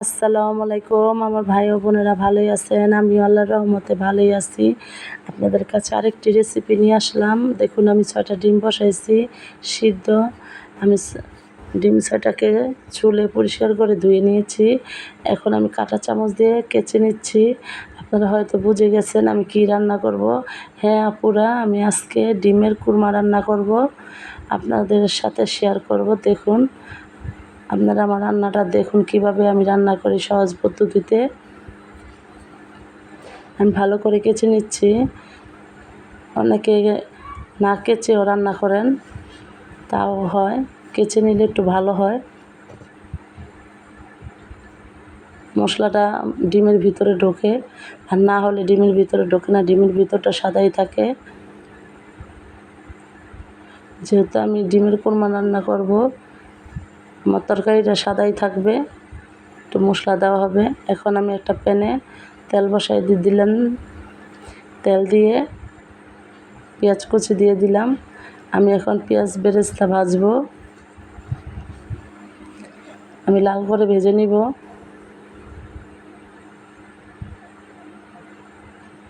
আসসালামু আলাইকুম। আমার ভাই ও বোনেরা ভালোই আছেন? আমি আল্লাহর রহমতে ভালোই আছি। আপনাদের কাছে আরেকটি রেসিপি নিয়ে আসলাম। দেখুন, আমি ছয়টা ডিম বসাইছি, সিদ্ধ। আমি ডিম ছয়টাকে চুলে পরিষ্কার করে ধুয়ে নিয়েছি। এখন আমি কাঁটা চামচ দিয়ে কেচে নিচ্ছি। আপনারা হয়তো বুঝে গেছেন আমি কি রান্না করব। হ্যাঁ আপুরা, আমি আজকে ডিমের কুরমা রান্না করব। আপনাদের সাথে শেয়ার করব। দেখুন আপনারা আমার রান্নাটা দেখুন কীভাবে আমি রান্না করি সহজ পদ্ধতিতে। আমি ভালো করে কেচে নিচ্ছি। অনেকে না কেচেও রান্না করেন, তাও হয়। কেচে নিলে একটু ভালো হয়। মশলাটা ডিমের ভিতরে ঢোকে, আর না হলে ডিমের ভিতরে ঢোকে না, ডিমের ভিতরটা সাদাই থাকে। যেহেতু আমি ডিমের কোরমা রান্না করব আমার তরকারিটা সাদাই থাকবে, একটু মশলা দেওয়া হবে। এখন আমি একটা প্যানে তেল বসাই দিয়ে দিলাম। তেল দিয়ে পেঁয়াজ কুচি দিয়ে দিলাম। আমি এখন পেঁয়াজ বেরেস্তা ভাজবো। আমি লাল করে ভেজে নিব।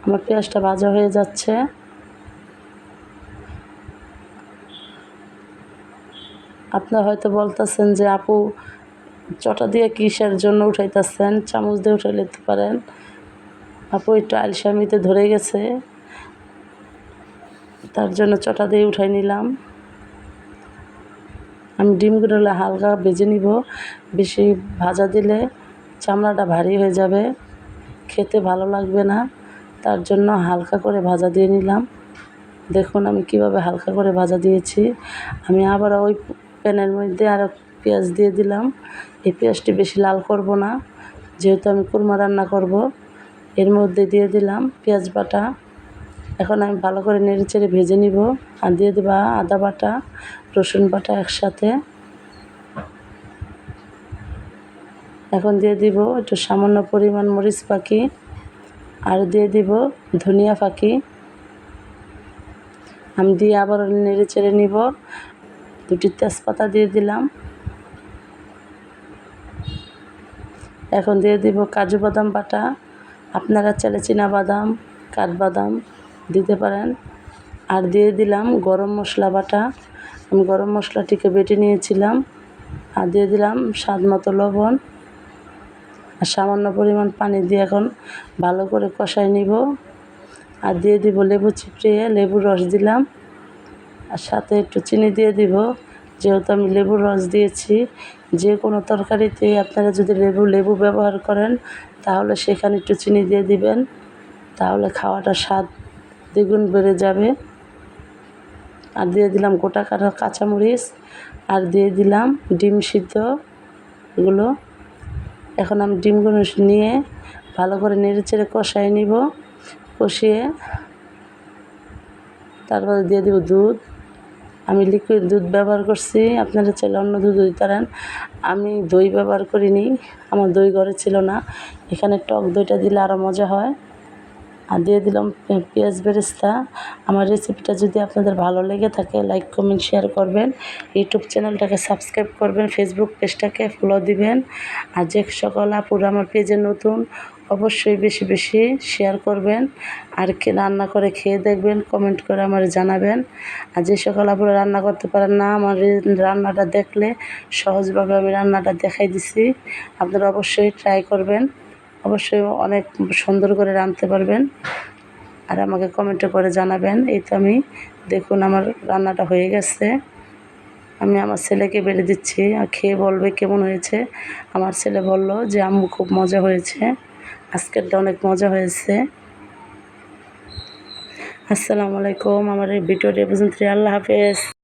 আমার পেঁয়াজটা ভাজা হয়ে যাচ্ছে। আপনারা হয়তো বলতেছেন যে, আপু, চটা দিয়ে কিসের জন্য উঠাইতেছেন? চামচ দিয়ে উঠাই নিতে পারেন। আপু, একটু আলসামিতে ধরে গেছে। তার জন্য চটা দিয়ে উঠাই নিলাম। আমি ডিমগুলো হালকা ভেজে নিব। বেশি ভাজা দিলে চামড়াটা ভারী হয়ে যাবে। খেতে ভালো লাগবে না। তার জন্য হালকা করে ভাজা দিয়ে নিলাম। দেখুন আমি কীভাবে হালকা করে ভাজা দিয়েছি। আমি আবার ওই প্যানের মধ্যে আরও পেঁয়াজ দিয়ে দিলাম। এই পেঁয়াজটি বেশি লাল করব না। যেহেতু আমি কুরমা রান্না করব, এর মধ্যে দিয়ে দিলাম পেঁয়াজ বাটা। এখন আমি ভালো করে নেড়ে চেড়ে ভেজে নিব আর দিয়ে দেবা আদা বাটা, রসুন বাটা একসাথে। এখন দিয়ে দিব একটু সামান্য পরিমাণ মরিচ পাখি আর দিয়ে দিব ধনিয়া পাখি আমি দিয়ে আবার নেড়ে চেড়ে নিব। দুটি তেজপাতা দিয়ে দিলাম। এখন দিয়ে দিব কাজু বাদাম বাটা। আপনারা চাইলে চীনা বাদাম কাঠবাদাম দিতে পারেন। আর দিয়ে দিলাম গরম মশলা বাটা। আমি গরম মশলাটিকে বেটে নিয়েছিলাম। আর দিয়ে দিলাম স্বাদ মতো লবণ। আর সামান্য পরিমাণ পানি দিয়ে এখন ভালো করে কষাই নিব। আর দিয়ে দিব লেবু চিপড়িয়ে লেবুর রস দিলাম। আর সাথে একটু চিনি দিয়ে দিব। যেহেতু আমি লেবুর রস দিয়েছি, যে কোনো তরকারিতে আপনারা যদি লেবু লেবু ব্যবহার করেন, তাহলে সেখানে একটু চিনি দিয়ে দিবেন। তাহলে খাওয়াটা স্বাদ দ্বিগুণ বেড়ে যাবে। আর দিয়ে দিলাম গোটা কাটা কাঁচামরিচ, আর দিয়ে দিলাম ডিম সিদ্ধ এগুলো এখন আমি ডিমগুলো নিয়ে ভালো করে নেড়ে চেড়ে কষাই নিব। কষিয়ে তারপরে দিয়ে দেবো দুধ। আমি লিকুইড দুধ ব্যবহার করছি। আপনারা চাইলে অন্য দুধ দই পারেন। আমি দই ব্যবহার করিনি, আমার দই ঘরে ছিল না। এখানে টক দইটা দিলে আরও মজা হয়। আর দিয়ে দিলাম পেঁয়াজ বেরেস্তা। আমার রেসিপিটা যদি আপনাদের ভালো লেগে থাকে লাইক কমেন্ট শেয়ার করবেন। ইউটিউব চ্যানেলটাকে সাবস্ক্রাইব করবেন ফেসবুক পেজটাকে ফলো দিবেন। আর যে সকল আপুরা আমার পেজে নতুন, অবশ্যই বেশি বেশি শেয়ার করবেন। আর কে, রান্না করে খেয়ে দেখবেন কমেন্ট করে আমার জানাবেন। আর যে সকল আপুরা রান্না করতে পারেন না, আমার রান্নাটা দেখলে সহজভাবে আমি রান্নাটা দেখাই দিছি। আপনারা অবশ্যই ট্রাই করবেন। অবশ্যই অনেক সুন্দর করে রাঁধতে পারবেন। আর আমাকে কমেন্টে করে জানাবেন, এই তো আমি দেখুন আমার রান্নাটা হয়ে গেছে। আমি আমার ছেলেকে বেড়ে দিচ্ছি, আর খেয়ে বলবে কেমন হয়েছে। আমার ছেলে বলল যে, আম্মু, খুব মজা হয়েছে। আজকেরটা অনেক মজা হয়েছে। আসসালামু আলাইকুম, আমার এই ভিডিওটি পর্যন্ত আল্লাহ হাফেজ।